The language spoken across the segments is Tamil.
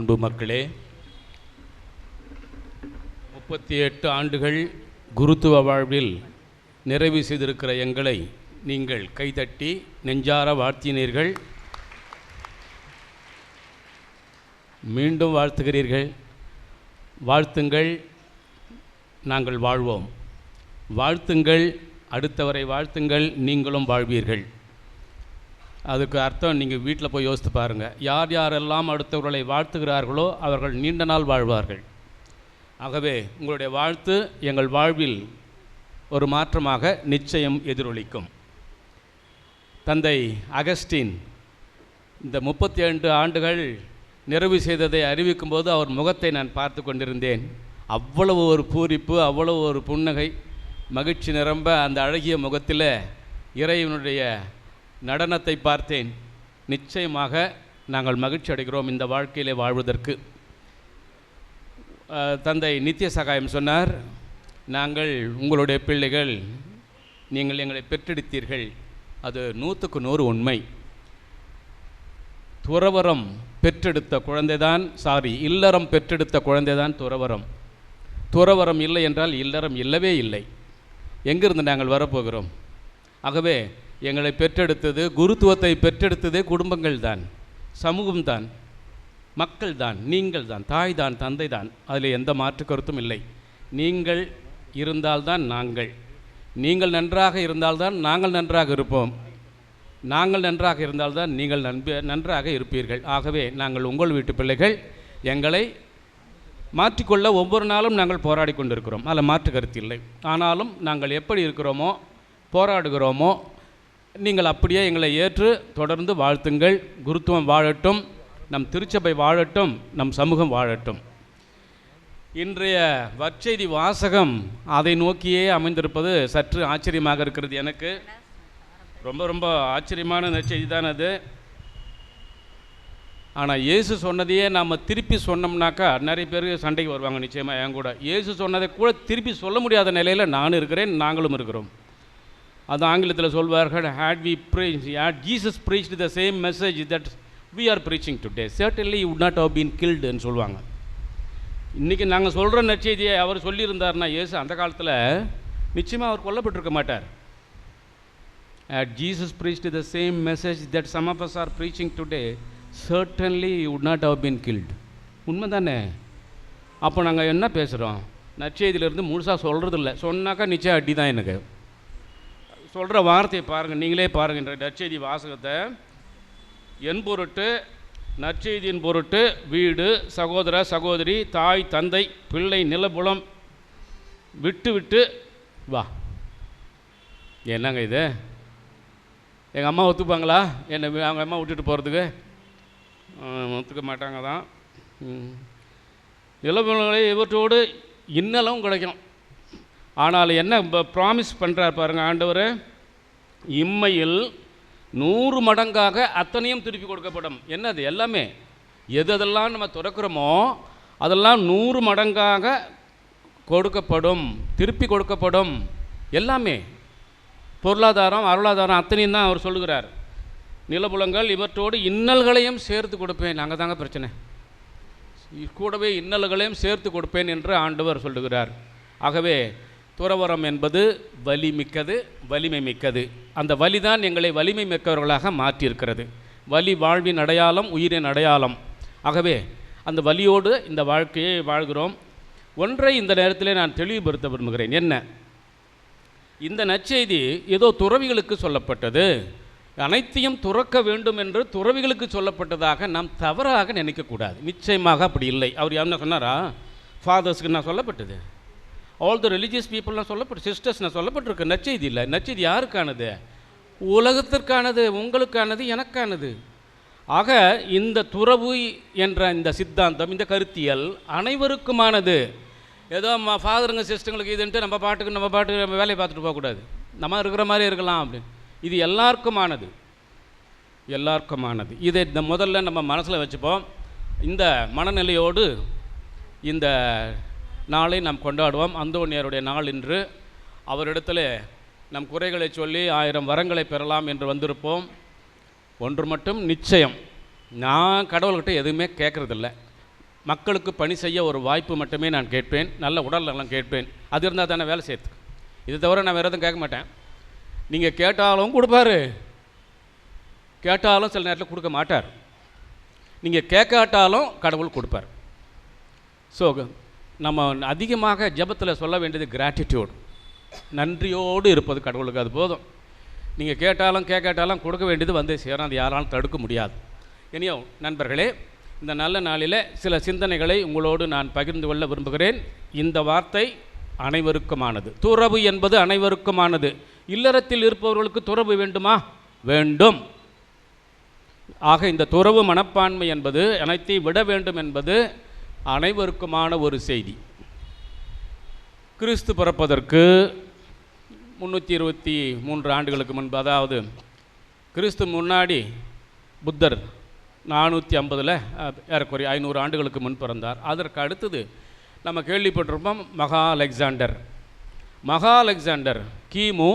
அன்பு மக்களே முப்பத்தி எட்டு ஆண்டுகள் குருத்துவ வாழ்வில் நிறைவு செய்திருக்கிற எங்களை நீங்கள் கைதட்டி நெஞ்சார வாழ்த்தினீர்கள். மீண்டும் வாழ்த்துகிறீர்கள். வாழ்த்துங்கள் நாங்கள் வாழ்வோம். வாழ்த்துங்கள் அடுத்தவரை வாழ்த்துங்கள் நீங்களும் வாழ்வீர்கள். அதுக்கு அர்த்தம் நீங்கள் வீட்டில் போய் யோசித்து பாருங்கள் யார் யாரெல்லாம் அடுத்தவர்களை வாழ்த்துகிறார்களோ அவர்கள் நீண்ட நாள் வாழ்வார்கள். ஆகவே உங்களுடைய வாழ்த்து எங்கள் வாழ்வில் ஒரு மாற்றமாக நிச்சயம் எதிரொலிக்கும். தந்தை அகஸ்டின் இந்த முப்பத்தி ரெண்டு ஆண்டுகள் நிறைவு செய்ததை அறிவிக்கும்போது அவர் முகத்தை நான் பார்த்து கொண்டிருந்தேன். அவ்வளவு ஒரு பூரிப்பு அவ்வளவு ஒரு புன்னகை மகிழ்ச்சி நிரம்ப அந்த அழகிய முகத்தில் இறைவனுடைய நடனத்தை பார்த்தேன். நிச்சயமாக நாங்கள் மகிழ்ச்சி அடைகிறோம் இந்த வாழ்க்கையிலே வாழ்வதற்கு. தந்தை நித்திய சகாயம் சொன்னார் நாங்கள் உங்களுடைய பிள்ளைகள் நீங்கள் எங்களை பெற்றெடுத்தீர்கள். அது நூற்றுக்கு நூறு உண்மை. துறவரம் பெற்றெடுத்த குழந்தைதான் சாரி இல்லறம் பெற்றெடுத்த குழந்தைதான் துறவரம் துறவரம் இல்லை என்றால் இல்லறம் இல்லவே இல்லை. எங்கிருந்து நாங்கள் வரப்போகிறோம்? ஆகவே எங்களை பெற்றெடுத்தது குருத்துவத்தை பெற்றெடுத்ததே குடும்பங்கள் தான் சமூகம் தான் மக்கள் தான் நீங்கள் தான் தாய் தான் தந்தை தான் அதில் எந்த மாற்று கருத்தும் இல்லை. நீங்கள் இருந்தால்தான் நாங்கள். நீங்கள் நன்றாக இருந்தால்தான் நாங்கள் நன்றாக இருப்போம். நாங்கள் நன்றாக இருந்தால்தான் நீங்கள் நன்ப நன்றாக இருப்பீர்கள். ஆகவே நாங்கள் உங்கள் வீட்டு பிள்ளைகள் எங்களை மாற்றிக்கொள்ள ஒவ்வொரு நாளும் நாங்கள் போராடி கொண்டிருக்கிறோம். அதில் மாற்று கருத்து இல்லை. ஆனாலும் நாங்கள் எப்படி இருக்கிறோமோ போராடுகிறோமோ நீங்கள் அப்படியே எங்களை ஏற்று தொடர்ந்து வாழ்த்துங்கள். குருத்துவம் வாழட்டும். நம் திருச்சபை வாழட்டும். நம் சமூகம் வாழட்டும். இன்றைய வற்செய்தி வாசகம் அதை நோக்கியே அமைந்திருப்பது சற்று ஆச்சரியமாக இருக்கிறது எனக்கு. ரொம்ப ரொம்ப ஆச்சரியமான நற்செய்தி தான் அது. ஆனால் இயேசு சொன்னதையே நாம் திருப்பி சொன்னோம்னாக்கா நிறைய பேர் சண்டைக்கு வருவாங்க நிச்சயமாக என் கூட. இயேசு சொன்னதை கூட திருப்பி சொல்ல முடியாத நிலையில் நான் இருக்கிறேன் நாங்களும் இருக்கிறோம். அது ஆங்கிலத்தில் சொல்வார்கள் had we preach had Jesus preach the same message that we are preaching today certainly would not have been கில்டுன்னு சொல்லுவாங்க இன்றைக்கி நாங்கள் சொல்கிற நற்செய்தியை அவர் சொல்லியிருந்தார்னா இயேசு அந்த காலத்தில் நிச்சயமாக அவர் கொல்லப்பட்டிருக்க மாட்டார். Had Jesus preach the same message that some of us are preaching today certainly he not have been killed உண்மை தானே அப்போ நாங்கள் என்ன பேசுகிறோம் நற்செய்தியிலேருந்து முழுசாக சொல்கிறதில்ல சொன்னாக்கா நிச்சயம் அடி தான் எனக்கு. சொல்கிற வார்த்தையை பாருங்கள் நீங்களே பாருங்கள் நற்செய்தி வாசகத்தை. என் பொருட்டு நற்செய்தியின் பொருட்டு வீடு சகோதர சகோதரி தாய் தந்தை பிள்ளை நிலபுலம் விட்டு விட்டு வா. என்னங்க இது? எங்கள் அம்மா ஒத்துப்பாங்களா? என்னை அவங்க அம்மா விட்டுட்டு போகிறதுக்கு ஒத்துக்க மாட்டாங்க தான் நிலபுலங்களை இவற்றோடு இன்னலும் கிடைக்கும் ஆனால் என்ன ப்ராமிஸ் பண்ணுறார் பாருங்கள் ஆண்டவர். இம்மையில் நூறு மடங்காக அத்தனையும் திருப்பி கொடுக்கப்படும். என்னது? எல்லாமே. எது எதெல்லாம் நம்ம துறக்கிறோமோ அதெல்லாம் நூறு மடங்காக கொடுக்கப்படும் திருப்பி கொடுக்கப்படும். எல்லாமே. பொருளாதாரம் அருளாதாரம் அத்தனையும் தான் அவர் சொல்லுகிறார். நிலபுலங்கள் இவற்றோடு இன்னல்களையும் சேர்த்து கொடுப்பேன். நாங்கள் தாங்க பிரச்சனை. கூடவே இன்னல்களையும் சேர்த்து கொடுப்பேன் என்று ஆண்டவர் சொல்லுகிறார். ஆகவே துறவரம் என்பது வலி மிக்கது வலிமை மிக்கது அந்த வலிதான் எங்களை வலிமை மிக்கவர்களாக மாற்றியிருக்கிறது. வலி வாழ்வின் அடையாளம் உயிரின் அடையாளம். ஆகவே அந்த வலியோடு இந்த வாழ்க்கையை வாழ்கிறோம். ஒன்றை இந்த நேரத்தில் நான் தெளிவுபடுத்த விரும்புகிறேன். என்ன? இந்த நற்செய்தி ஏதோ துறவிகளுக்கு சொல்லப்பட்டது. அனைத்தையும் துறக்க வேண்டும் என்று துறவிகளுக்கு சொல்லப்பட்டதாக நாம் தவறாக நினைக்கக்கூடாது. நிச்சயமாக அப்படி இல்லை. அவர் என்ன சொன்னாரா? ஃபாதர்ஸ்க்கு நான் சொல்லப்பட்டது. ஆல் த ரிலீஜியஸ் பீப்புள்லாம் சொல்லப்பட்டு சிஸ்டர்ஸ் நான் சொல்லப்பட்டிருக்கு. நச்செய்தி இல்லை. நச்செய்தி யாருக்கானது? உலகத்திற்கானது உங்களுக்கானது எனக்கானது. ஆக இந்த துறவு என்ற இந்த சித்தாந்தம் இந்த கருத்தியல் அனைவருக்குமானது. ஏதோ ஃபாதருங்க சிஸ்டங்களுக்கு இதுன்ட்டு நம்ம பாட்டுக்கு நம்ம பாட்டுக்கு நம்ம வேலையை பார்த்துட்டு போகக்கூடாது. நம்ம இருக்கிற மாதிரி இருக்கலாம் அப்படின்னு. இது எல்லாருக்குமானது. எல்லாருக்குமானது. இதை இந்த முதல்ல நம்ம மனசில் வச்சுப்போம். இந்த மனநிலையோடு இந்த நாளை நாம் கொண்டாடுவோம். அந்தோனியருடைய நாள் இன்று. அவரிடத்தில் நம் குறைகளை சொல்லி ஆயிரம் வரங்களை பெறலாம் என்று வந்திருப்போம். ஒன்று மட்டும் நிச்சயம். நான் கடவுள்கிட்ட எதுவுமே கேட்குறதில்ல. மக்களுக்கு பணி செய்ய ஒரு வாய்ப்பு மட்டுமே நான் கேட்பேன். நல்ல உடல் நலம் கேட்பேன். அது இருந்தால் தானே வேலை செய்யறதுக்கு. இது தவிர நான் வேறு எதுவும் கேட்க மாட்டேன். நீங்கள் கேட்டாலும் கொடுப்பாரு. கேட்டாலும் சில நேரத்தில் கொடுக்க மாட்டார். நீங்கள் கேட்காட்டாலும் கடவுள் கொடுப்பார். ஸோ நம்ம அதிகமாக ஜெபத்தில் சொல்ல வேண்டியது கிராட்டிடியூட் நன்றியோடு இருப்பது கடவுளுக்கு அது போதும். நீங்கள் கேட்டாலும் கேட்காட்டாலும் கொடுக்க வேண்டியது வந்து சேரும். அது யாராலும் தடுக்க முடியாது. இனியோ நண்பர்களே இந்த நல்ல நாளில் சில சிந்தனைகளை உங்களோடு நான் பகிர்ந்து கொள்ள விரும்புகிறேன். இந்த வார்த்தை அனைவருக்குமானது. துறவு என்பது அனைவருக்குமானது. இல்லறத்தில் இருப்பவர்களுக்கு துறவு வேண்டுமா? வேண்டும். ஆக இந்த துறவு மனப்பான்மை என்பது அனைத்தையும் விட வேண்டும் என்பது அனைவருக்குமான ஒரு செய்தி. கிறிஸ்து பிறப்பதற்கு முந்நூற்றி இருபத்தி மூன்று ஆண்டுகளுக்கு முன்பு அதாவது கிறிஸ்து முன்னாடி புத்தர் நானூற்றி ஐம்பதில் ஏறக்குறைய ஐநூறு ஆண்டுகளுக்கு முன் பிறந்தார். அதற்கு அடுத்தது நம்ம கேள்விப்பட்டிருப்போம் மகா அலெக்சாண்டர். மகா அலெக்சாண்டர் கிமு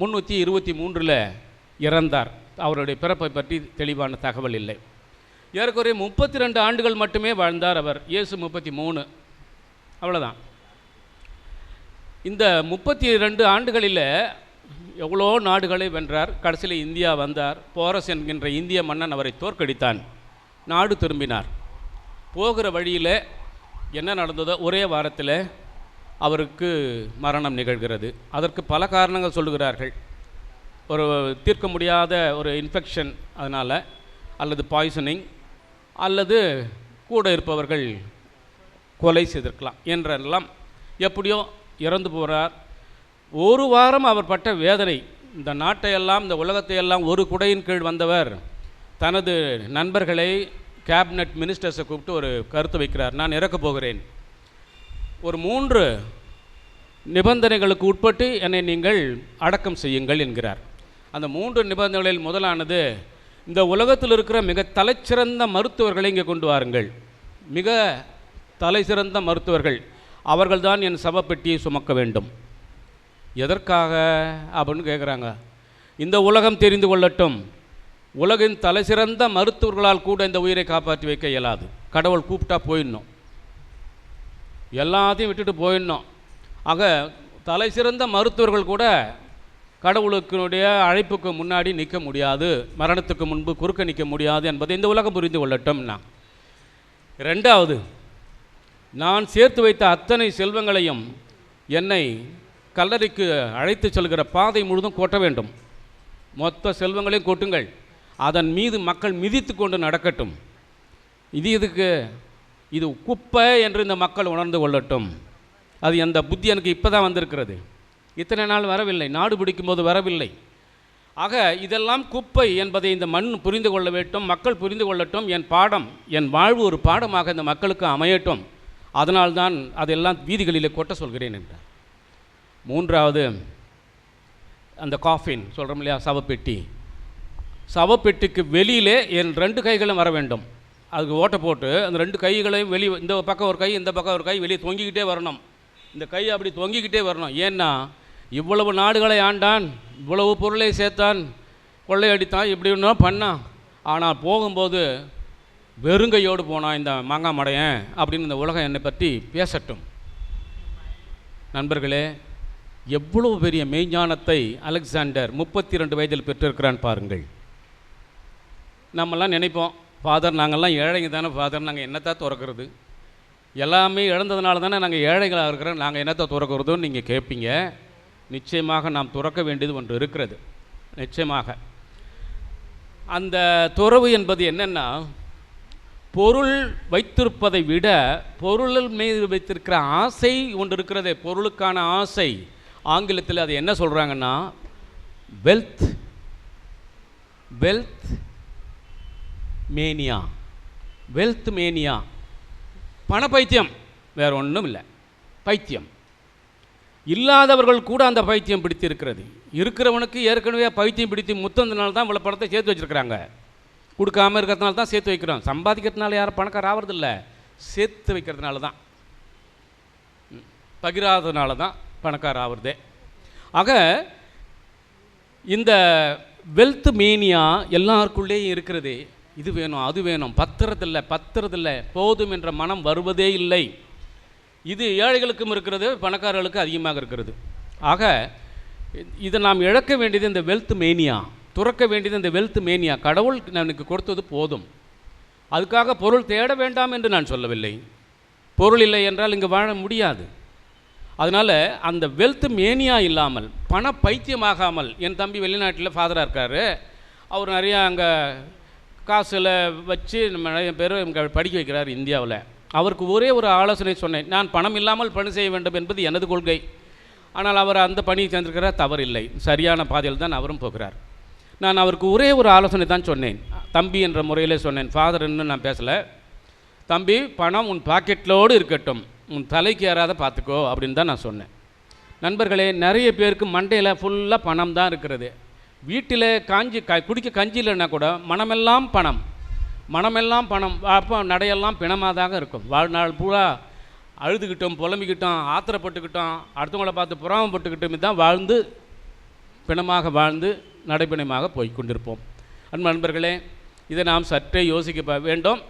முந்நூற்றி இருபத்தி மூன்றில் இறந்தார். அவருடைய பிறப்பை பற்றி தெளிவான தகவல் இல்லை. ஏறக்குறைய முப்பத்தி ரெண்டு ஆண்டுகள் மட்டுமே வாழ்ந்தார் அவர். இயேசு முப்பத்தி மூணு அவ்வளோதான் இந்த முப்பத்தி ரெண்டு ஆண்டுகளில் எவ்வளோ நாடுகளை வென்றார். கடைசியில் இந்தியா வந்தார். போரஸ் என்கின்ற இந்திய மன்னன் அவரை தோற்கடித்தான். நாடு திரும்பினார். போகிற வழியில் என்ன நடந்ததோ ஒரே வாரத்தில் அவருக்கு மரணம் நிகழ்கிறது. அதற்கு பல காரணங்கள் சொல்லுகிறார்கள். ஒரு தீர்க்க முடியாத ஒரு இன்ஃபெக்ஷன் அதனால் அல்லது பாய்சனிங் அல்லது கூட இருப்பவர்கள் கொலை செய்திருக்கலாம் என்றெல்லாம் எப்படியோ இறந்து போகிறார் ஒரு வாரம் அவர் பட்ட வேதனை இந்த நாட்டையெல்லாம் இந்த உலகத்தையெல்லாம் ஒரு குடையின் கீழ் வந்தவர் தனது நண்பர்களை கேபினட் மினிஸ்டர்ஸை கூப்பிட்டு ஒரு கருத்து வைக்கிறார். நான் இறக்கப் போகிறேன். ஒரு மூன்று நிபந்தனைகளுக்கு உட்பட்டு என்னை நீங்கள் அடக்கம் செய்யுங்கள் என்கிறார். அந்த மூன்று நிபந்தனைகளில் முதலானது இந்த உலகத்தில் இருக்கிற மிக தலைச்சிறந்த மருத்துவர்களை இங்கே கொண்டு வாருங்கள். மிக தலைசிறந்த மருத்துவர்கள். அவர்கள்தான் என் சவப்பெட்டியை சுமக்க வேண்டும். எதற்காக அப்படின்னு கேட்குறாங்க இந்த உலகம் தெரிந்து கொள்ளட்டும். உலகின் தலைசிறந்த மருத்துவர்களால் கூட இந்த உயிரை காப்பாற்றி வைக்க இயலாது. கடவுள் கூப்பிட்டா போயிடணும். எல்லாத்தையும் விட்டுட்டு போயிடணும். ஆக தலை சிறந்த மருத்துவர்கள் கூட கடவுளுக்கினுடைய அழைப்புக்கு முன்னாடி நிற்க முடியாது மரணத்துக்கு முன்பு குறுக்க நிற்க முடியாது என்பதை இந்த உலகம் புரிந்து கொள்ளட்டும்னா. ரெண்டாவது நான் சேர்த்து வைத்த அத்தனை செல்வங்களையும் என்னை கல்லறைக்கு அழைத்து செல்கிற பாதை முழுதும் கொட்ட வேண்டும். மொத்த செல்வங்களையும் கொட்டுங்கள். அதன் மீது மக்கள் மிதித்து கொண்டு நடக்கட்டும். இது இதுக்கு இது குப்பை என்று இந்த மக்கள் உணர்ந்து கொள்ளட்டும். அது அந்த புத்தி எனக்கு இப்போ தான் வந்திருக்கிறது. இத்தனை நாள் வரவில்லை நாடு பிடிக்கும்போது வரவில்லை. ஆக இதெல்லாம் குப்பை என்பதை இந்த மண் புரிந்து கொள்ள வேண்டும் மக்கள் புரிந்து கொள்ளட்டும் என் பாடம் என் வாழ்வு ஒரு பாடமாக இந்த மக்களுக்கு அமையட்டும். அதனால்தான் அதெல்லாம் வீதிகளிலே கொட்ட சொல்கிறேன் என்றார். மூன்றாவது அந்த காஃபின் சொல்கிறோம் இல்லையா சவப்பெட்டி. சவப்பெட்டிக்கு வெளியிலே என் ரெண்டு கைகளும் வர வேண்டும். அதுக்கு ஓட்டை போட்டு அந்த ரெண்டு கைகளையும் வெளியே இந்த பக்கம் ஒரு கை இந்த பக்கம் ஒரு கை வெளியே தொங்கிக்கிட்டே வரணும். இந்த கை அப்படி தொங்கிக்கிட்டே வரணும். ஏன்னா இவ்வளவு நாடுகளை ஆண்டான் இவ்வளவு பொருளை சேர்த்தான் கொள்ளையடித்தான் இப்படி ஒன்றும் பண்ணான் ஆனால் போகும்போது வெறுங்கையோடு போனான் இந்த மாங்காய் மடையன் அப்படின்னு இந்த உலகம் என்னை பற்றி பேசட்டும். நண்பர்களே எவ்வளவு பெரிய மெய்ஞானத்தை அலெக்சாண்டர் முப்பத்தி ரெண்டு வயதில் பெற்றிருக்கிறான் பாருங்கள். நம்மெல்லாம் நினைப்போம் ஃபாதர் நாங்கள்லாம் ஏழைங்க தானே ஃபாதர் நாங்கள் என்னத்தான் துறக்கிறது? எல்லாமே இழந்ததுனால தானே நாங்கள் ஏழைகளாக இருக்கிறோம் நாங்கள் என்னத்தை துறக்கிறதுன்னு நீங்கள் கேட்பீங்க நிச்சயமாக நாம் துறக்க வேண்டியது ஒன்று இருக்கிறது. நிச்சயமாக. அந்த துறவு என்பது என்னென்னா பொருள் வைத்திருப்பதை விட பொருள் மீது வைத்திருக்கிற ஆசை ஒன்று இருக்கிறதே. பொருளுக்கான ஆசை. ஆங்கிலத்தில் அது என்ன சொல்கிறாங்கன்னா wealth wealth mania wealth mania பண பைத்தியம் வேறு ஒன்றும் இல்லை பைத்தியம். இல்லாதவர்கள் கூட அந்த பைத்தியம் பிடித்து இருக்கிறது இருக்கிறவனுக்கு ஏற்கனவே பைத்தியம் பிடித்து முத்தந்தனால தான் இவ்வளோ பணத்தை சேர்த்து வச்சுருக்கிறாங்க. கொடுக்காம இருக்கிறதுனால தான் சேர்த்து வைக்கிறோம். சம்பாதிக்கிறதுனால யாரும் பணக்கார ஆகிறதில்ல சேர்த்து வைக்கிறதுனால தான். பகிராதனால பகிராததுனால தான் பணக்கார ஆகுறதே ஆக இந்த வெல்த் மேனியா எல்லாருக்குள்ளேயும் இருக்கிறது. இது வேணும் அது வேணும். பத்துறதில்லை பத்துறதில்லை போதும் என்ற மனம் வருவதே இல்லை. இது ஏழைகளுக்கும் இருக்கிறது பணக்காரர்களுக்கு அதிகமாக இருக்கிறது. ஆக இதை நாம் இழக்க வேண்டியது இந்த வெல்த் மேனியா துறக்க வேண்டியது இந்த வெல்த் மேனியா கடவுள் எனக்கு கொடுத்தது போதும். அதுக்காக பொருள் தேட வேண்டாம் என்று நான் சொல்லவில்லை. பொருள் இல்லை என்றால் இங்கே வாழ முடியாது. அதனால் அந்த வெல்த் மேனியா இல்லாமல் பண பைத்தியமாகாமல் என் தம்பி வெளிநாட்டில் ஃபாதராக இருக்கார். அவர் நிறையா அங்கே காசில் வச்சு நம்ம நிறைய பேர் படிக்க வைக்கிறார் இந்தியாவில். அவருக்கு ஒரே ஒரு ஆலோசனை சொன்னேன். நான் பணம் இல்லாமல் பணி செய்ய வேண்டும் என்பது எனது கொள்கை. ஆனால் அவர் அந்த பணியை சேர்ந்திருக்கிறார் தவறில்லை. சரியான பாதையில் தான் அவரும் போகிறார். நான் அவருக்கு ஒரே ஒரு ஆலோசனை தான் சொன்னேன். தம்பி என்ற முறையிலே சொன்னேன். ஃபாதர் இன்னும் நான் பேசலை. தம்பி பணம் உன் பாக்கெட்லோடு இருக்கட்டும். உன் தலைக்கு ஏறாத பார்த்துக்கோ அப்படின்னு தான் நான் சொன்னேன். நண்பர்களே நிறைய பேருக்கு மண்டையில் ஃபுல்லாக பணம் தான் இருக்கிறது. வீட்டில் காஞ்சி க குடிக்க கஞ்சி இல்லைன்னா கூட மனமெல்லாம் பணம். மனமெல்லாம் பணம் அப்போ நடையெல்லாம் பிணமாதாக இருக்கும். வாழ்நாள் பூரா அழுதுகிட்டோம் புலம்பிக்கிட்டோம் ஆத்திரப்பட்டுக்கிட்டோம் அடுத்தவங்கள பார்த்து புறாமப்பட்டுக்கிட்டோம் தான் வாழ்ந்து பிணமாக வாழ்ந்து நடைபிணமாக போய் கொண்டிருப்போம். அன்பு நண்பர்களே இதை நாம் சற்றே யோசிக்க வேண்டும்.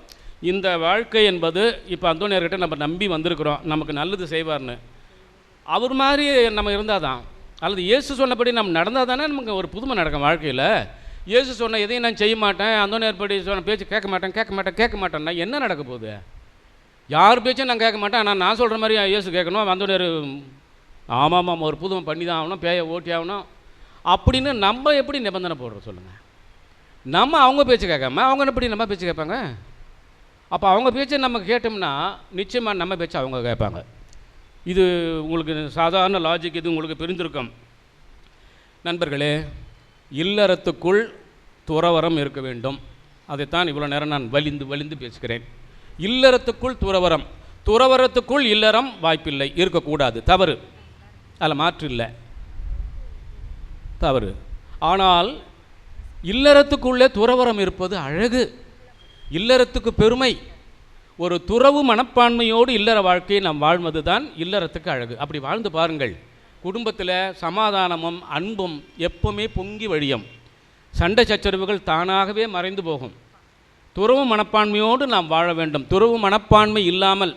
இந்த வாழ்க்கை என்பது இப்போ அந்தோனியர்கிட்ட நம்ம நம்பி வந்திருக்கிறோம். நமக்கு நல்லது செய்வார்னு. அவர் மாதிரி நம்ம இருந்தால் தான் அல்லது இயேசு சொன்னபடி நம்ம நடந்தால் தானே நமக்கு ஒரு புதுமை நடக்கும் வாழ்க்கையில். இயேசு சொன்ன எதையும் நான் செய்ய மாட்டேன் அந்தோனியார் படி சொன்ன பேச்சு கேட்க மாட்டேன் கேட்க மாட்டேன் கேட்க மாட்டேன்னா என்ன நடக்க போகுது? யார் பேச்சும் நான் கேட்க மாட்டேன் ஆனால் நான் சொல்கிற மாதிரி இயேசு கேட்கணும் அந்தோனியார் ஆமாம் ஆமாம் ஒரு புதுமை பண்ணி தான் ஆகணும் பேயை ஓட்டி ஆகணும். அப்படின்னு நம்ம எப்படி நிபந்தனை போடுறோம் சொல்லுங்கள் நம்ம அவங்க பேச்சு கேட்காம அவங்க எப்படி நம்ம பேச்சு கேட்பாங்க? அப்போ அவங்க பேச்சை நம்ம கேட்டோம்னா நிச்சயமாக நம்ம பேச்சு அவங்க கேட்பாங்க. இது உங்களுக்கு சாதாரண லாஜிக் இது உங்களுக்கு பிரிந்திருக்கும். நண்பர்களே இல்லறத்துக்குள் துறவரம் இருக்க வேண்டும். அதைத்தான் இவ்வளோ நேரம் நான் வலிந்து வலிந்து பேசுகிறேன். இல்லறத்துக்குள் துறவரம் துறவரத்துக்குள் இல்லறம் வாய்ப்பில்லை. இருக்கக்கூடாது. தவறு. அதில் மாற்று இல்லை தவறு. ஆனால் இல்லறத்துக்குள்ளே துறவரம் இருப்பது அழகு. இல்லறத்துக்கு பெருமை. ஒரு துறவு மனப்பான்மையோடு இல்லற வாழ்க்கையை நாம் வாழ்வது தான் இல்லறத்துக்கு அழகு. அப்படி வாழ்ந்து பாருங்கள். குடும்பத்தில் சமாதானமும் அன்பும் எப்பவுமே பொங்கி வழியும். சண்டை சச்சரவுகள் தானாகவே மறைந்து போகும். துறவு மனப்பான்மையோடு நாம் வாழ வேண்டும். துறவு மனப்பான்மை இல்லாமல்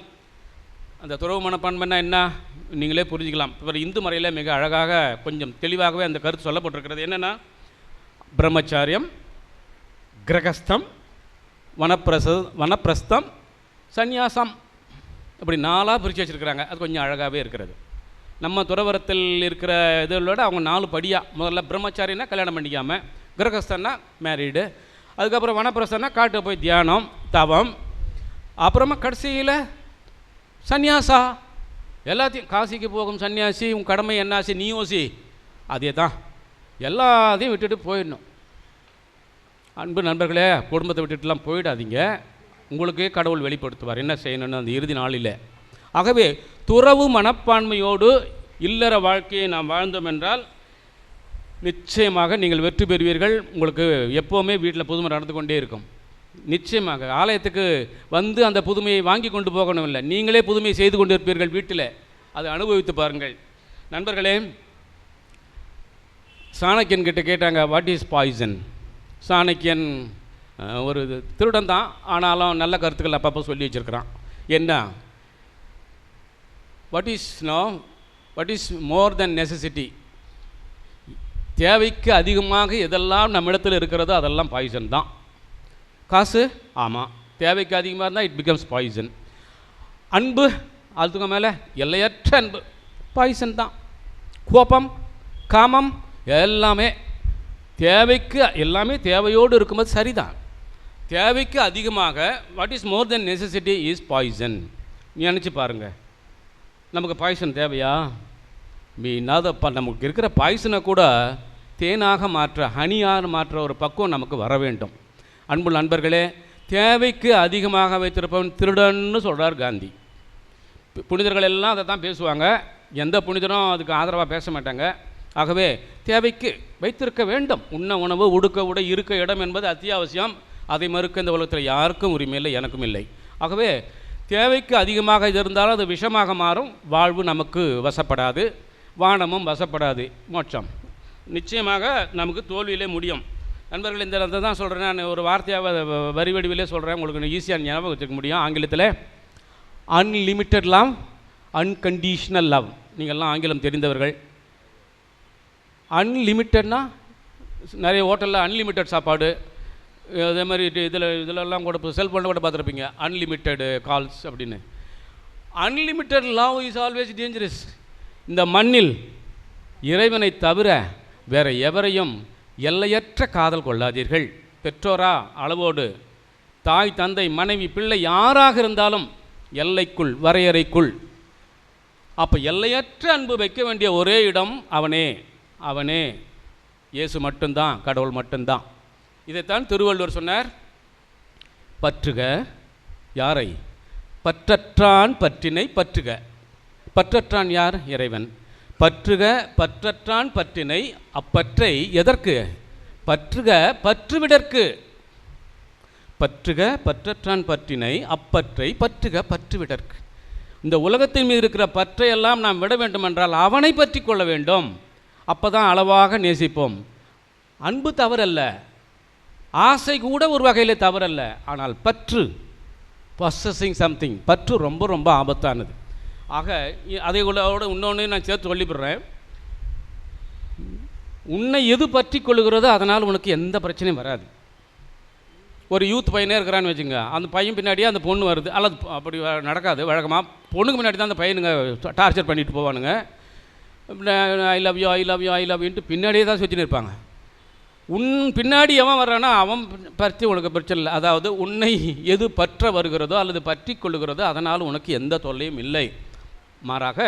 அந்த துறவு மனப்பான்மைன்னா என்ன? நீங்களே புரிஞ்சுக்கலாம். இவர் இந்து முறையில் மிக அழகாக கொஞ்சம் தெளிவாகவே அந்த கருத்து சொல்லப்பட்டிருக்கிறது. என்னென்னா பிரம்மச்சாரியம் கிரகஸ்தம் வனப்பிரச வனப்பிரஸ்தம் சந்நியாசம். இப்படி நாலாக பிரித்து வச்சுருக்கிறாங்க. அது கொஞ்சம் அழகாகவே இருக்கிறது. நம்ம துறவரத்தில் இருக்கிற இதோட அவங்க நாலு படியாக முதல்ல பிரம்மச்சாரின்னா கல்யாணம் பண்ணிக்காமல் கிரகஸ்தன்னா மேரீடு அதுக்கப்புறம் வனப்பிரசன்னா காட்டு போய் தியானம் தவம். அப்புறமா கடைசியில் சந்நியாசா எல்லாத்தையும் காசிக்கு போகும் சன்னியாசி உன் கடமை என்னாசி நீ யோசி அதே தான் எல்லாத்தையும் விட்டுட்டு போயிடணும். அன்பு நண்பர்களே குடும்பத்தை விட்டுட்டுலாம் போயிடாதீங்க. உங்களுக்கே கடவுள் வெளிப்படுத்துவார். என்ன செய்யணும்னு அந்த இறுதி நாளில். ஆகவே துறவு மனப்பான்மையோடு இல்லற வாழ்க்கையை நாம் வாழ்ந்தோம் என்றால் நிச்சயமாக நீங்கள் வெற்றி பெறுவீர்கள். உங்களுக்கு எப்போவுமே வீட்டில் புதுமை நடந்து கொண்டே இருக்கும். நிச்சயமாக ஆலயத்துக்கு வந்து அந்த புதுமையை வாங்கி கொண்டு போகணும் இல்லை. நீங்களே புதுமையை செய்து கொண்டு இருப்பீர்கள் வீட்டில். அதை அனுபவித்து பாருங்கள். நண்பர்களே சாணக்கியன் கிட்ட கேட்டாங்க வாட் இஸ் பாய்சன் சாணக்கியன் ஒரு இது திருடன் தான். ஆனாலும் நல்ல கருத்துக்கள் அப்பப்போ சொல்லி வச்சிருக்கிறான். என்ன? What is no what is more than necessity தேவைக்கு அதிகமாக எதெல்லாம் நம்மிடத்தில் இருக்கிறதோ அதெல்லாம் பாய்சன் தான். காசு? ஆமாம் தேவைக்கு அதிகமாக இருந்தால் இட் பிகம்ஸ் பாய்சன் அன்பு அதுக்கு மேலே எல்லையற்ற அன்பு பாய்சன் தான். கோபம் காமம் எல்லாமே தேவைக்கு எல்லாமே தேவையோடு இருக்கும்போது சரிதான். தேவைக்கு அதிகமாக what is more than necessity is poison நினச்சி பாருங்கள் நமக்கு பாய்சன் தேவையா? மீனாத ப நமக்கு இருக்கிற பாய்சனை கூட தேனாக மாற்ற ஹனியாக மாற்ற ஒரு பக்குவம் நமக்கு வர வேண்டும். அன்புள்ள நண்பர்களே தேவைக்கு அதிகமாக வைத்திருப்பவன் திருடன்னு சொல்கிறார் காந்தி. புனிதர்கள் எல்லாம் அதை தான் பேசுவாங்க. எந்த புனிதரும் அதுக்கு ஆதரவாக பேச மாட்டாங்க. ஆகவே தேவைக்கு வைத்திருக்க வேண்டும். உண்ண உணவு உடுக்க உடை இருக்க இடம் என்பது அத்தியாவசியம். அதை மறுக்க இந்த உலகத்தில் யாருக்கும் உரிமை இல்லை எனக்கும் இல்லை. ஆகவே தேவைக்கு அதிகமாக இது இருந்தாலும் அது விஷமாக மாறும். வாழ்வு நமக்கு வசப்படாது. வானமும் வசப்படாது. மோட்சம். நிச்சயமாக நமக்கு தோல்வியிலே முடியும். நண்பர்கள் இந்த இடத்துல தான் சொல்கிறேன் நான் ஒரு வார்த்தையாக வரி வடிவிலே சொல்கிறேன் உங்களுக்கு ஈஸியாக ஞாபகம் வச்சுக்க முடியும். ஆங்கிலத்தில் அன்லிமிட்டெட் லவ் அன்கண்டிஷ்னல் லவ் நீங்கள்லாம் ஆங்கிலம் தெரிந்தவர்கள். அன்லிமிட்டட்னா நிறைய ஹோட்டலில் அன்லிமிட்டெட் சாப்பாடு. அதே மாதிரி இதில் இதிலெல்லாம் கூட இப்போ செல்ஃபோனில் கூட பார்த்துருப்பீங்க. அன்லிமிட்டெடு கால்ஸ் அப்படின்னு. Unlimited love is always dangerous இந்த மண்ணில் இறைவனை தவிர வேறு எவரையும் எல்லையற்ற காதல் கொள்ளாதீர்கள். பெற்றோரா அளவோடு. தாய் தந்தை மனைவி பிள்ளை யாராக இருந்தாலும் எல்லைக்குள் வரையறைக்குள். அப்போ எல்லையற்ற அன்பு வைக்க வேண்டிய ஒரே இடம் அவனே. அவனே. இயேசு மட்டும்தான் கடவுள் மட்டும்தான். இதைத்தான் திருவள்ளுவர் சொன்னார் பற்றுக யாரை? பற்றற்றான் பற்றினை பற்றுக. பற்றற்றான் யார்? இறைவன். பற்றுக பற்றற்றான் பற்றினை அப்பற்றை எதற்கு? பற்றுக பற்றுவிடற்கு. பற்றுக பற்றற்றான் பற்றினை அப்பற்றை பற்றுக பற்றுவிடற்கு. இந்த உலகத்தின் மீது இருக்கிற பற்றையெல்லாம் நாம் விட வேண்டுமென்றால் அவனை பற்றி கொள்ள வேண்டும். அப்போ தான் அளவாக நேசிப்போம். அன்பு தவறல்ல. ஆசை கூட ஒரு வகையில் தவறல்ல. ஆனால் பற்று பர்சஸிங் சம்திங் பற்று ரொம்ப ரொம்ப ஆபத்தானது. ஆக இ- அதை உள்ளோட இன்னொன்று நான் சேர்த்து சொல்லிவிடுறேன். உன்னை எது பற்றி கொள்கிறதோ அதனால் உனக்கு எந்த பிரச்சனையும் வராது. ஒரு யூத் பையனே இருக்கிறான்னு வச்சுங்க அந்த பையன் பின்னாடியே அந்த பொண்ணு வருது. அல்லது அப்படி நடக்காது வழக்கமாக பொண்ணுக்கு முன்னாடி தான் அந்த பையனுங்க டார்ச்சர் பண்ணிட்டு போவானுங்க. I love you I love you I love யூன்ட்டு பின்னாடியே தான் சுற்றின்னு இருப்பாங்க. உன் பின்னாடி எவன் வர்றானோ அவன் பற்றி உனக்கு பிரச்சனை இல்லை. அதாவது உன்னை எது பற்ற வருகிறதோ அல்லது பற்றி கொள்ளுகிறதோ அதனால் உனக்கு எந்த தொல்லையும் இல்லை. மாறாக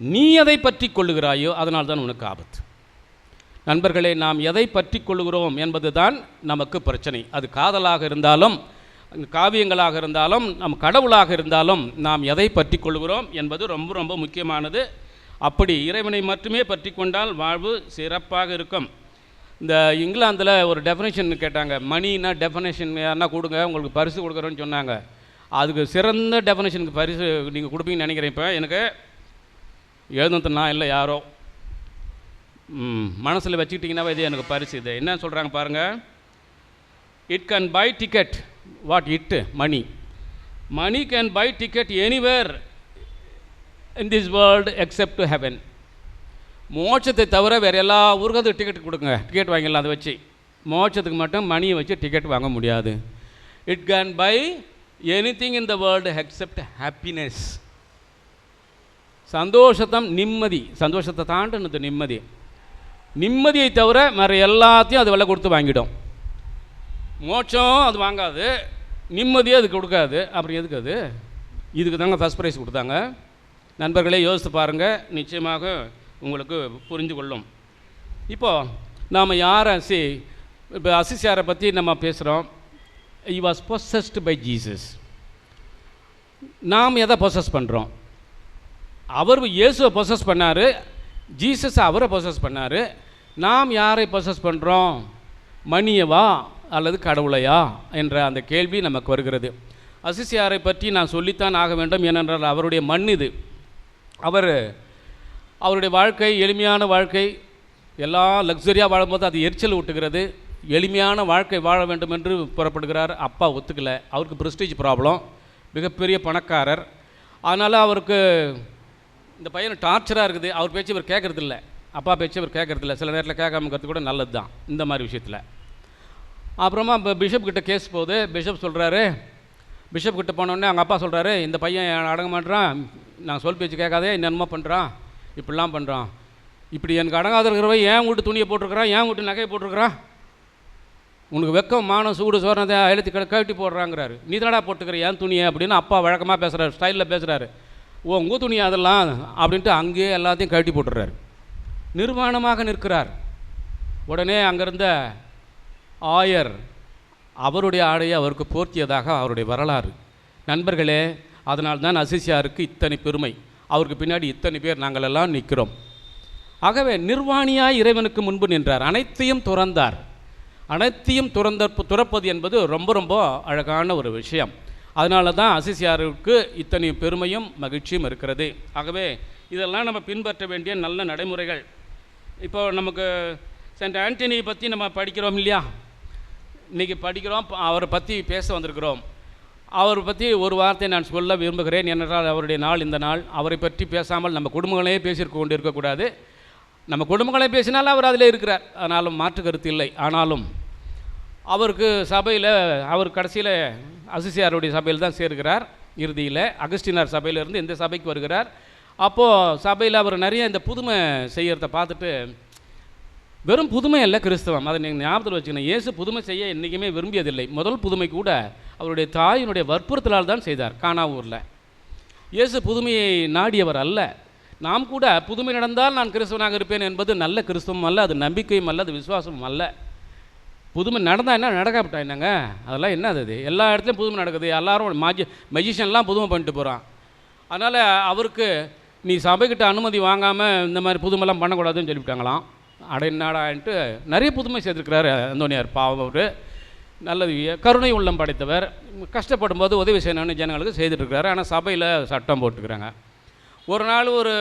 நீ எதை பற்றி கொள்ளுகிறாயோ அதனால் தான் உனக்கு ஆபத்து. நண்பர்களே நாம் எதை பற்றி கொள்ளுகிறோம் என்பது தான் நமக்கு பிரச்சனை. அது காதலாக இருந்தாலும் காவியங்களாக இருந்தாலும் நம் கடவுளாக இருந்தாலும் நாம் எதை பற்றி கொள்கிறோம் என்பது ரொம்ப ரொம்ப முக்கியமானது. அப்படி இறைவனை மட்டுமே பற்றி கொண்டால் வாழ்வு சிறப்பாக இருக்கும். இந்த இங்கிலாந்தில் ஒரு டெஃபனேஷன் கேட்டாங்க. மணினா டெஃபனேஷன் யாருன்னா கொடுங்க உங்களுக்கு பரிசு கொடுக்குறோன்னு சொன்னாங்க. அதுக்கு சிறந்த டெஃபனேஷனுக்கு பரிசு நீங்கள் கொடுப்பீங்கன்னு நினைக்கிறேன் இப்போ. எனக்கு எழுதுனது நான் இல்லை யாரோ. மனசில் வச்சுக்கிட்டிங்கன்னா இது எனக்கு பரிசு இது. என்ன சொல்கிறாங்க பாருங்கள் it can buy ticket what it money money can buy ticket anywhere in this world except to heaven மோட்சத்தை தவிர வேறு எல்லா ஊருக்கும் டிக்கெட் கொடுங்க. டிக்கெட் வாங்கிடலாம் அதை வச்சு. மோட்சத்துக்கு மட்டும் மணியை வச்சு டிக்கெட் வாங்க முடியாது. It can buy anything in the world except happiness சந்தோஷத்தம் நிம்மதி. சந்தோஷத்தை தாண்டினது நிம்மதி. நிம்மதியை தவிர வேறு எல்லாத்தையும் அது விலை கொடுத்து வாங்கிடும். மோட்சம் அது வாங்காது. நிம்மதியே அது கொடுக்காது. அப்புறம் எதுக்கு அது? இதுக்கு தாங்க ஃபஸ்ட் ப்ரைஸ் கொடுத்தாங்க. நண்பர்களே யோசித்து பாருங்கள் நிச்சயமாக உங்களுக்கு புரிந்து கொள்ளும் இப்போது நாம் யாரை சி இப்போ அசிசியாரை பற்றி நம்ம பேசுகிறோம் he was possessed by Jesus நாம் எதை பொசஸ் பண்ணுறோம் அவர் இயேசுவை பொசஸ் பண்ணார். ஜீசஸ் அவரை பொசஸ் பண்ணார். நாம் யாரை பொசஸ் பண்ணுறோம் மணியவா அல்லது கடவுளையா? என்ற அந்த கேள்வி நமக்கு வருகிறது. அசிசியாரை பற்றி நான் சொல்லித்தான் ஆக வேண்டும். ஏனென்றால் அவருடைய மண் இது. அவர் அவருடைய வாழ்க்கை எளிமையான வாழ்க்கை எல்லாம் லக்ஸரியாக வாழும்போது அது எரிச்சல் ஊட்டுகிறது. எளிமையான வாழ்க்கை வாழ வேண்டும் என்று புறப்படுகிறார். அப்பா ஒத்துக்கலை. அவருக்கு ப்ரெஸ்டீஜ் ப்ராப்ளம் மிகப்பெரிய பணக்காரர். அதனால் அவருக்கு இந்த பையன் டார்ச்சராக இருக்குது. அவர் பேச்சு இவர் கேட்குறதில்ல அப்பா பேச்சு இவர் கேட்குறதில்ல சில நேரத்தில் கேட்காம இருக்கிறது கூட நல்லது தான் இந்த மாதிரி விஷயத்தில். அப்புறமா இப்போ பிஷப் கிட்ட கேஸ் போகுது. பிஷப் சொல்கிறாரு பிஷப் கிட்ட போனோடனே அவங்க அப்பா சொல்கிறாரு இந்த பையன் அடங்க மாட்டேறான் நான் சொல் பேச்சு கேட்காதே. என்னென்னமோ பண்ணுறான் இப்படிலாம் பண்ணுறான் இப்படி எனக்கு அடங்காத இருக்கிறவன் ஏன் வீட்டு துணியை போட்டிருக்கிறான் ஏன் வீட்டு நகையை போட்டிருக்கிறான் உனக்கு வெக்கம் மானம் சூடு சோரணத்தை எழுத்து கடை கழட்டி போடுறாங்கிறாரு. நீ தானடா போட்டுக்கிற ஏன் துணியை அப்படின்னு அப்பா வழக்கமாக பேசுகிறாரு ஸ்டைலில் பேசுகிறாரு ஓ உங்கள் துணி அதெல்லாம் அப்படின்ட்டு அங்கேயே எல்லாத்தையும் கழட்டி போட்டுடுறாரு. நிர்வாணமாக நிற்கிறார். உடனே அங்கிருந்த ஆயர் அவருடைய ஆடையை அவருக்கு போர்த்தியதாக அவருடைய வரலாறு. நண்பர்களே அதனால் தான் அசிசியாருக்கு இத்தனை பெருமை. அவருக்கு பின்னாடி இத்தனை பேர் நாங்கள் எல்லாம் நிற்கிறோம் ஆகவே நிர்வாணியாய் இறைவனுக்கு முன்பு நின்றார். அனைத்தையும் துறந்தார். அனைத்தையும் துறந்த துறப்பது என்பது ரொம்ப ரொம்ப அழகான ஒரு விஷயம். அதனால தான் அசிசியாருக்கு இத்தனை பெருமையும் மகிழ்ச்சியும் இருக்கிறது. ஆகவே இதெல்லாம் நம்ம பின்பற்ற வேண்டிய நல்ல நடைமுறைகள். இப்போ நமக்கு சென்ட் ஆண்டனியை பற்றி நம்ம படிக்கிறோம் இல்லையா? இன்றைக்கி படிக்கிறோம் அவரை பற்றி பேச வந்திருக்கிறோம். அவரை பற்றி ஒரு வார்த்தை நான் சொல்ல விரும்புகிறேன் ஏனென்றால் அவருடைய நாள் இந்த நாள். அவரை பற்றி பேசாமல் நம்ம குடும்பங்களே பேசியிருக்க கொண்டு இருக்கக்கூடாது நம்ம குடும்பங்களே பேசினாலும் அவர் அதில் இருக்கிறார். ஆனாலும் மாற்று கருத்து இல்லை. ஆனாலும் அவருக்கு சபையில் அவர் கடைசியில் அசிசியாருடைய சபையில் தான் சேர்கிறார். இறுதியில் அகஸ்டினார் சபையிலிருந்து இந்த சபைக்கு வருகிறார். அப்போது சபையில் அவர் நிறைய இந்த புதுமை செய்கிறத பார்த்துட்டு வெறும் புதுமை அல்ல கிறிஸ்தவம். அதை நீங்கள் ஞாபகத்தில் வச்சுக்கணும். இயேசு புதுமை செய்ய என்றைக்குமே விரும்பியதில்லை. முதல் புதுமை கூட அவருடைய தாயினுடைய வற்புறுத்தலால் தான் செய்தார் காணாவூரில் இயேசு புதுமையை நாடியவர் அல்ல. நாம் கூட புதுமை நடந்தால் நான் கிறிஸ்தவனாக இருப்பேன் என்பது நல்ல கிறிஸ்தவம் அல்ல அது நம்பிக்கையும் அல்ல அது விசுவாசமும் அல்ல. புதுமை நடந்தால் என்ன நடக்காவிட்டா என்னங்க? அதெல்லாம் என்ன அது எல்லா இடத்துலையும் புதுமை நடக்குது. எல்லாரும் மாஜி மெஜிஷியன்லாம் புதுமை பண்ணிட்டு போகிறான் அதனால் அவருக்கு நீ சபைக்கிட்ட அனுமதி வாங்காமல் இந்த மாதிரி புதுமைலாம் பண்ணக்கூடாதுன்னு சொல்லிவிட்டாங்களாம். அட என்னடான்ட்டு நிறைய புதுமை செய்திருக்கிறாரு அந்தோனியார் பாவம் அவர். நல்லது கருணை உள்ளம் படைத்தவர். கஷ்டப்படும் போது உதவி செய்யணும்னு ஜனங்களுக்கு செய்துட்டுருக்கிறாரு. ஆனால் சபையில் சட்டம் போட்டுக்கிறாங்க. ஒரு நாள் ஒரு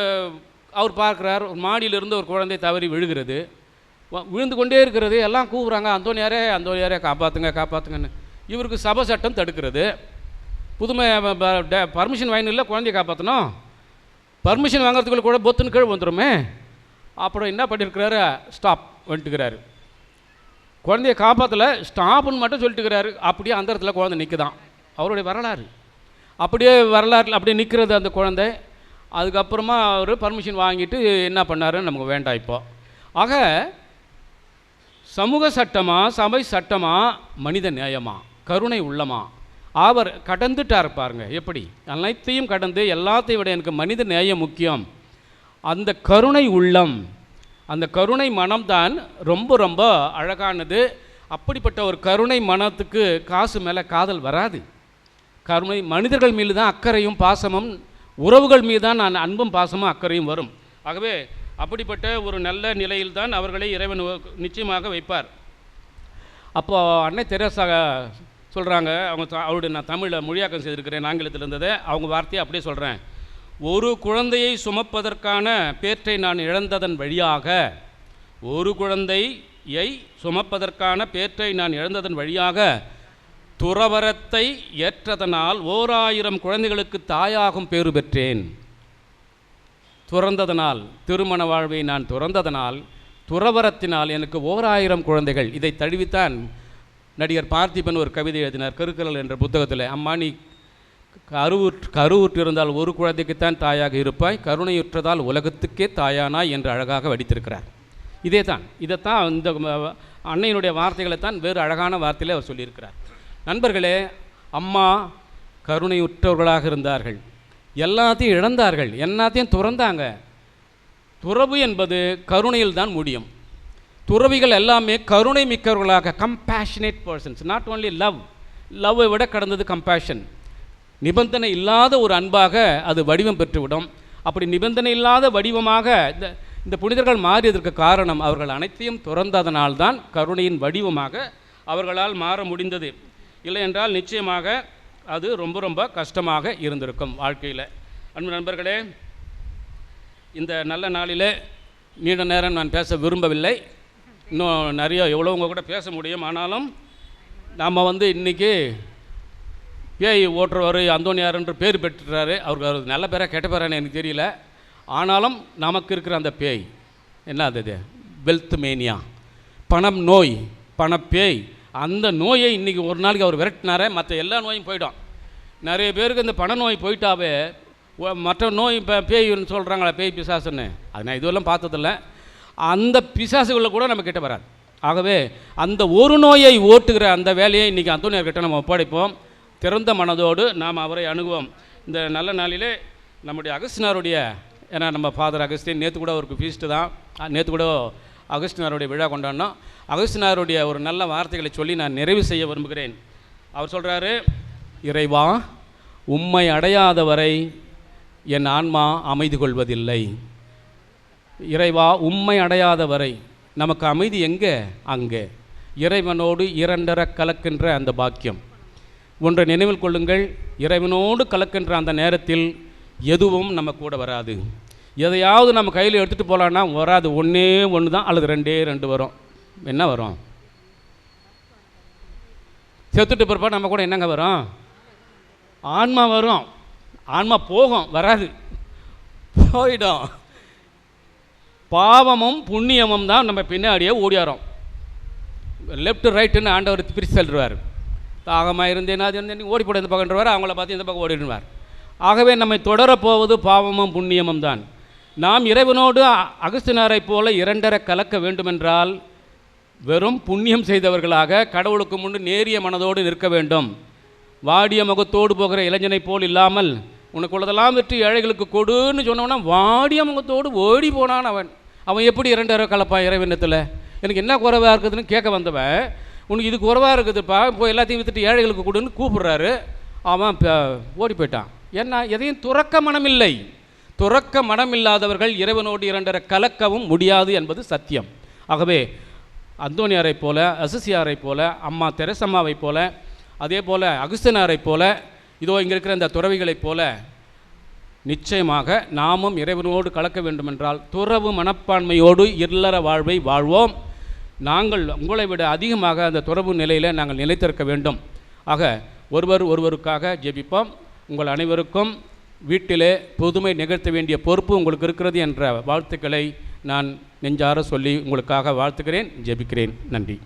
அவர் பார்க்குறார் ஒரு மாடியிலிருந்து ஒரு குழந்தை தவறி விழுகிறது. விழுந்து கொண்டே இருக்கிறது. எல்லாம் கூவுறாங்க. அந்தோனியாரே அந்தோனியாரே காப்பாற்றுங்க காப்பாற்றுங்கன்னு இவருக்கு சபை சட்டம் தடுக்கிறது. புதுமை பர்மிஷன் வாங்கினில்ல இல்லை குழந்தைய காப்பாற்றணும் பர்மிஷன் வாங்குறதுக்குள்ளே கூட பொத்துன்னு கீழே வந்துடுமே அப்புறம் என்ன பண்ணியிருக்கிறாரு ஸ்டாப் வந்துட்டுக்கிறாரு. குழந்தைய காப்பாற்றலை ஸ்டாப்னு மட்டும் சொல்லிட்டுக்கிறாரு. அப்படியே அந்த இடத்துல குழந்தை நிற்குதான் அவருடைய வரலாறு. அப்படியே வரலாற்றில் அப்படியே நிற்கிறது அந்த குழந்தை. அதுக்கப்புறமா அவர் பர்மிஷன் வாங்கிட்டு என்ன பண்ணாருன்னு நமக்கு வேண்டாம் இப்போ. ஆக சமூக சட்டமா சபை சட்டமா மனித நேயமா கருணை உள்ளமா அவர் கடந்துட்டார் பாருங்க. எப்படி? அனைத்தையும் கடந்து எல்லாத்தையும் விட எனக்கு மனித நேயம் முக்கியம். அந்த கருணை உள்ளம் அந்த கருணை மனம்தான் ரொம்ப ரொம்ப அழகானது. அப்படிப்பட்ட ஒரு கருணை மனத்துக்கு காசு மேலே காதல் வராது. கருணை மனிதர்கள் மீது தான் அக்கறையும் பாசமும் உறவுகள் மீது தான் நான் அன்பும் பாசமும் அக்கறையும் வரும். ஆகவே அப்படிப்பட்ட ஒரு நல்ல நிலையில்தான் அவர்களை இறைவன் நிச்சயமாக வைப்பார். அப்போது அன்னை தெரசா சொல்கிறாங்க அவங்க அவருடைய நான் தமிழில் மொழியாக்கம் செய்திருக்கிறேன் ஆங்கிலத்தில் இருந்ததை அவங்க வார்த்தையை அப்படியே சொல்கிறேன் ஒரு குழந்தையை சுமப்பதற்கான பேற்றை நான் இழந்ததன் வழியாக ஒரு குழந்தையை சுமப்பதற்கான பேற்றை நான் இழந்ததன் வழியாக துறவரத்தை ஏற்றதனால் ஓர் ஆயிரம் குழந்தைகளுக்கு தாயாகும் பேறு பெற்றேன். துறந்ததனால் திருமண வாழ்வை நான் துறந்ததனால் துறவரத்தினால் எனக்கு ஓர் ஆயிரம் குழந்தைகள். இதை தழுவித்தான் நடிகர் பார்த்திபன் ஒரு கவிதை எழுதினார் கருக்கரல் என்ற புத்தகத்தில். அம்மா நீ கருவுற்று கருவுற்று இருந்தால் ஒரு குழந்தைக்குத்தான் தாயாக இருப்பாய் கருணையுற்றதால் உலகத்துக்கே தாயானாய் என்று அழகாக வடித்திருக்கிறார். இதே தான் இதைத்தான் இந்த அன்னையினுடைய வார்த்தைகளை தான் வேறு அழகான வார்த்தையில் அவர் சொல்லியிருக்கிறார். நண்பர்களே அம்மா கருணையுற்றவர்களாக இருந்தார்கள். எல்லாத்தையும் இழந்தார்கள். எல்லாத்தையும் துறந்தாங்க. துறவு என்பது கருணையில் தான் முடியும். துறவிகள் எல்லாமே கருணை மிக்கவர்களாக compassionate persons not only love லவ்வை விட கடந்தது கம்பேஷன் நிபந்தனை இல்லாத ஒரு அன்பாக அது வடிவம் பெற்றுவிடும். அப்படி நிபந்தனை இல்லாத வடிவமாக இந்த இந்த புனிதர்கள் மாறியதற்கு காரணம் அவர்கள் அனைத்தையும் துறந்ததனால்தான் கருணையின் வடிவமாக அவர்களால் மாற முடிந்தது. இல்லை என்றால் நிச்சயமாக அது ரொம்ப ரொம்ப கஷ்டமாக இருந்திருக்கும் வாழ்க்கையில். அன்பு நண்பர்களே இந்த நல்ல நாளிலே நீண்ட நேரம் நான் பேச விரும்பவில்லை. இன்னும் நிறைய எவ்வளோவங்க கூட பேச முடியும். ஆனாலும் நாம் வந்து இன்றைக்கி பேய் ஓட்டுறவர் அந்தோனியார் என்று பேர் பெற்றுறாரு. அவருக்கு அவர் நல்ல பேராக கெட்ட பேரான்னு எனக்கு தெரியல. ஆனாலும் நமக்கு இருக்கிற அந்த பேய் என்ன அது இது? வெல்த் மேனியா பணம் நோய் பணப்பேய். அந்த நோயை இன்றைக்கி ஒரு நாளைக்கு அவர் விரட்டினாரே மற்ற எல்லா நோயும் போயிடும். நிறைய பேருக்கு இந்த பண நோய் போயிட்டாவே மற்ற நோய் இப்போ பேய்னு சொல்கிறாங்களா பேய் பிசாசுன்னு. அது நான் இதுவெல்லாம் பார்த்ததில்ல. அந்த பிசாசுகளில் கூட நம்ம கிட்ட வராது. ஆகவே அந்த ஒரு நோயை ஓட்டுகிற அந்த வேலையை இன்றைக்கி அந்தோனியார்கிட்ட நம்ம ஒப்படைப்போம். திறந்த மனதோடு நாம் அவரை அணுகுவோம். இந்த நல்ல நாளிலே நம்முடைய அகஸ்டினாருடைய ஏன்னா நம்ம ஃபாதர் அகஸ்டின் நேற்று கூட அவருக்கு ஃபீஸ்ட்டு தான். நேற்று கூட அகஸ்டினாருடைய விழா கொண்டாடினோம். அகஸ்டினாருடைய ஒரு நல்ல வார்த்தைகளை சொல்லி நான் நிறைவு செய்ய விரும்புகிறேன். அவர் சொல்கிறாரு இறைவா உம்மை அடையாதவரை என் ஆன்மா அமைதி கொள்வதில்லை. இறைவா உம்மை அடையாத வரை நமக்கு அமைதி எங்கே? அங்கே. இறைவனோடு இரண்டர கலக்கின்ற அந்த பாக்கியம். ஒன்றை நினைவில் கொள்ளுங்கள். இறைவனோடு கலக்கின்ற அந்த நேரத்தில் எதுவும் நம்ம கூட வராது. எதையாவது நம்ம கையில் எடுத்துகிட்டு போகலான்னா வராது. ஒன்றே ஒன்று தான் அல்லது ரெண்டே ரெண்டு வரும். என்ன வரும்? செத்துட்டு பிறப்பா நம்ம கூட என்னங்க வரும்? ஆன்மா வரும். ஆன்மா போகும் வராது. போயிடும். பாவமும் புண்ணியமும் தான் நம்ம பின்னாடியே ஓடியாரோம் லெஃப்ட் ரைட்டுன்னு ஆண்டவர் பிரித்து தள்ளுவார். தாகமாக இருந்தேன் அது இருந்தேன் ஓடி போட இந்த பக்கம்ன்றவார் அவங்கள பார்த்து இந்த பக்கம் ஓடிடுவார். ஆகவே நம்மை தொடரப் போவது பாவமும் புண்ணியமும் தான். நாம் இறைவனோடு அ- அகஸ்தினாரைப் போல இரண்டரை கலக்க வேண்டுமென்றால் வெறும் புண்ணியம் செய்தவர்களாக கடவுளுக்கு முன்பு நேரிய மனதோடு நிற்க வேண்டும். வாடிய முகத்தோடு போகிற இளைஞனைப் போல் இல்லாமல் உனக்கு உள்ளதெல்லாம் வெற்றி ஏழைகளுக்கு கொடுன்னு சொன்னவனா வாடிய முகத்தோடு ஓடி போனான் அவன். அவன் எப்படி இரண்டரை கலப்பான் இறைவனத்தில்? எனக்கு என்ன குறைவாக இருக்குதுன்னு கேட்க வந்தவன் உனக்கு இது உறவாக இருக்குதுப்பா இப்போ எல்லாத்தையும் வித்துட்டு ஏழைகளுக்கு கொடுன்னு கூப்பிட்றாரு. அவன் ஓடி போயிட்டான். என்ன எதையும் துறக்க மனமில்லை. துறக்க மனமில்லாதவர்கள் இறைவனோடு இரண்டரை கலக்கவும் முடியாது என்பது சத்தியம். ஆகவே அந்தோனியாரை போல அசிசியாரைப் போல அம்மா தெரசம்மாவைப் போல அதே போல் அகுஸ்தனாரை போல இதோ இங்கே இருக்கிற இந்த துறவிகளைப் போல நிச்சயமாக நாமும் இறைவனோடு கலக்க வேண்டுமென்றால் துறவு மனப்பான்மையோடு இல்லற வாழ்வை வாழ்வோம். நாங்கள் உங்களை விட அதிகமாக அந்த தொடர்பு நிலையில் நாங்கள் நிலைத்திருக்க வேண்டும். ஆக ஒருவர் ஒருவருக்காக ஜெபிப்போம். உங்கள் அனைவருக்கும் வீட்டிலே புதுமை நிகழ்த்த வேண்டிய பொறுப்பு உங்களுக்கு இருக்கிறது என்ற வாழ்த்துக்களை நான் நெஞ்சார சொல்லி உங்களுக்காக வாழ்த்துக்கிறேன் ஜெபிக்கிறேன். நன்றி.